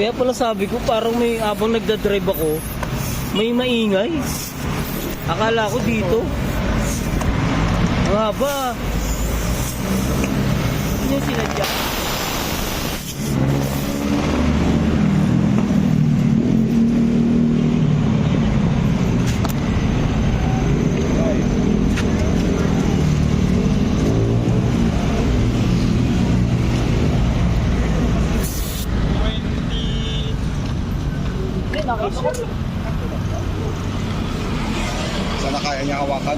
Kaya pala sabi ko, parang may abang nagdadrive ako, may maingay. Akala ko dito. Ang haba. Ano yung sinadya? Sana kaya niya hawakan.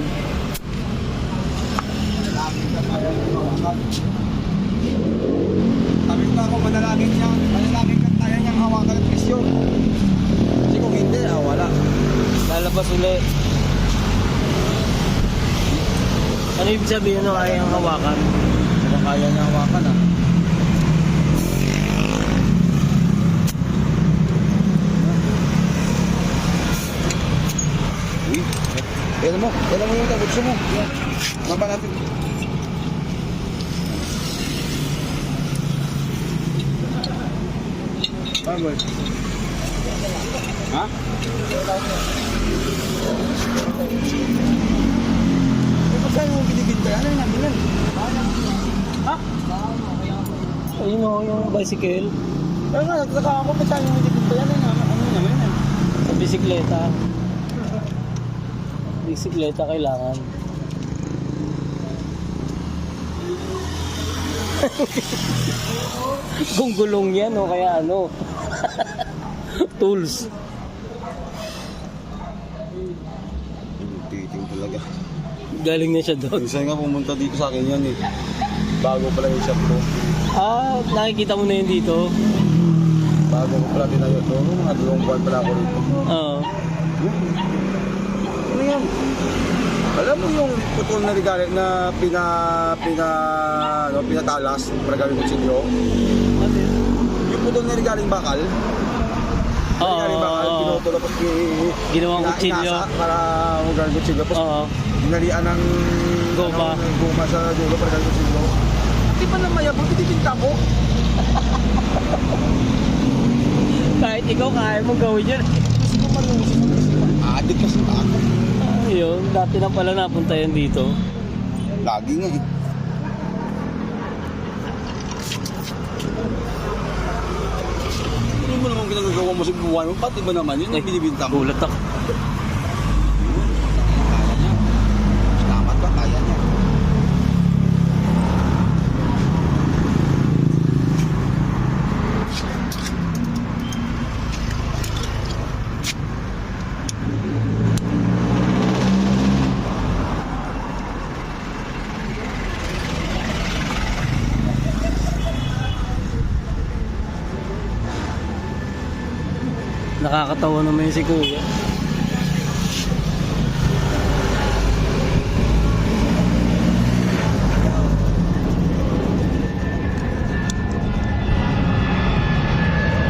Sabi ko na ako, manalangin niya. Manalangin ka kaya niyang hawakan ng presyo. Kasi kung hindi, ah, wala. Lalabas uli. Ano ibig sabihin ng kayang hawakan? Kung kaya niya hawakan ah. Yan mo, yan mo yung tabutso mo. Maba natin. Bawal. Ha? Eh, Saan mo binibinta? Ano yung namin yan? Ha? Ayun o, yung bicycle. Pero nga, nagtaka ako pa saan yung binibinta? Ano yung namin? Ano yung? Sa bisikleta. Bisikleta kailangan. Kung gulong yan o kaya ano. Tools. Titing talaga. Galing na siya doon. Minsan nga pumunta dito sa akin yan eh. Bago pala yung shop ko. Ah, nakikita mo na yun dito? Bago ko pala tinayo to. Mga dalawang buwan pala ako rito. Oo. Yan? Mo yung putol na regalo na pina, pina, ano, pinatalas para gawing kutsilyo? Yung putol na regaling bakal? Oo. Regaling bakal, oo. pinutol tapos i- Ginawang ina- kutsilyo. para gawing kutsilyo. Tapos Oo. Dinalian ng Goma. ano, ng goma sa dulo para gawing kutsilyo. Di ba naman yan? Pagtitinta ko. Kahit ikaw kaya mo gawin yun. Gusto ko malusin. Adik kasi ako. Dati na pala napunta yan dito. Lagi nga eh. Hindi mo naman ginagawa mo sa buwan mo, pati ba naman yun yung binibinta mo? Gulat ako. Kaya niya. Dapat ba? Kaya niya. Nakakatawa naman si Kuya.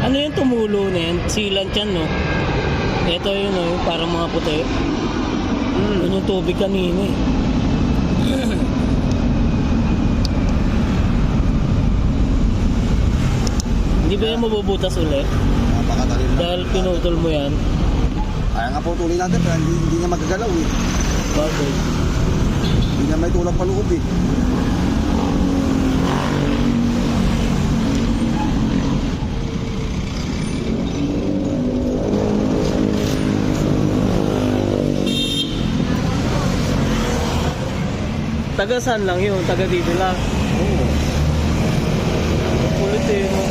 Ano yung tumulo na yan? Sealant yan, no? Ito yun, no? Parang mga puti. Yun yung tubig kanina, eh. Hindi ba yan mabubutas ulit? Dahil pinutol mo yan. Kaya nga putulin natin, pero hindi, hindi niya magagalaw eh. Bakit? Hindi niya may tulang paloob eh. Taga saan lang yun? Taga dito lang. Oo. Kulit eh. no?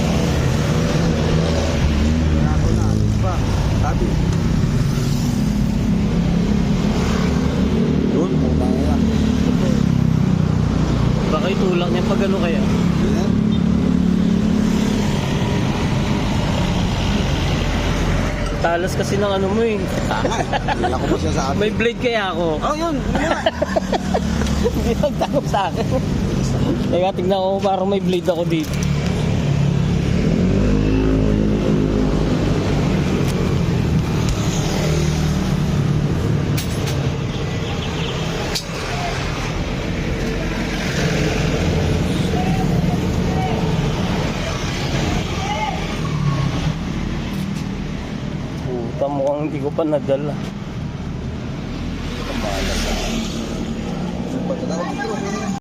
Kaya ako na, di ba? Sabi. Doon, puta nga yan. Baka itulak niya pag ano kaya. Talas kasi ng ano mo eh. Tama eh. Hindi ako pa siya sa atin. May blade kaya ako. Oh, yun. Hindi nagtanong sa akin. Teka, tignan ko parang may blade ako dito. Puta, mukhang hindi ko pa nadala. Ba't na ako dito?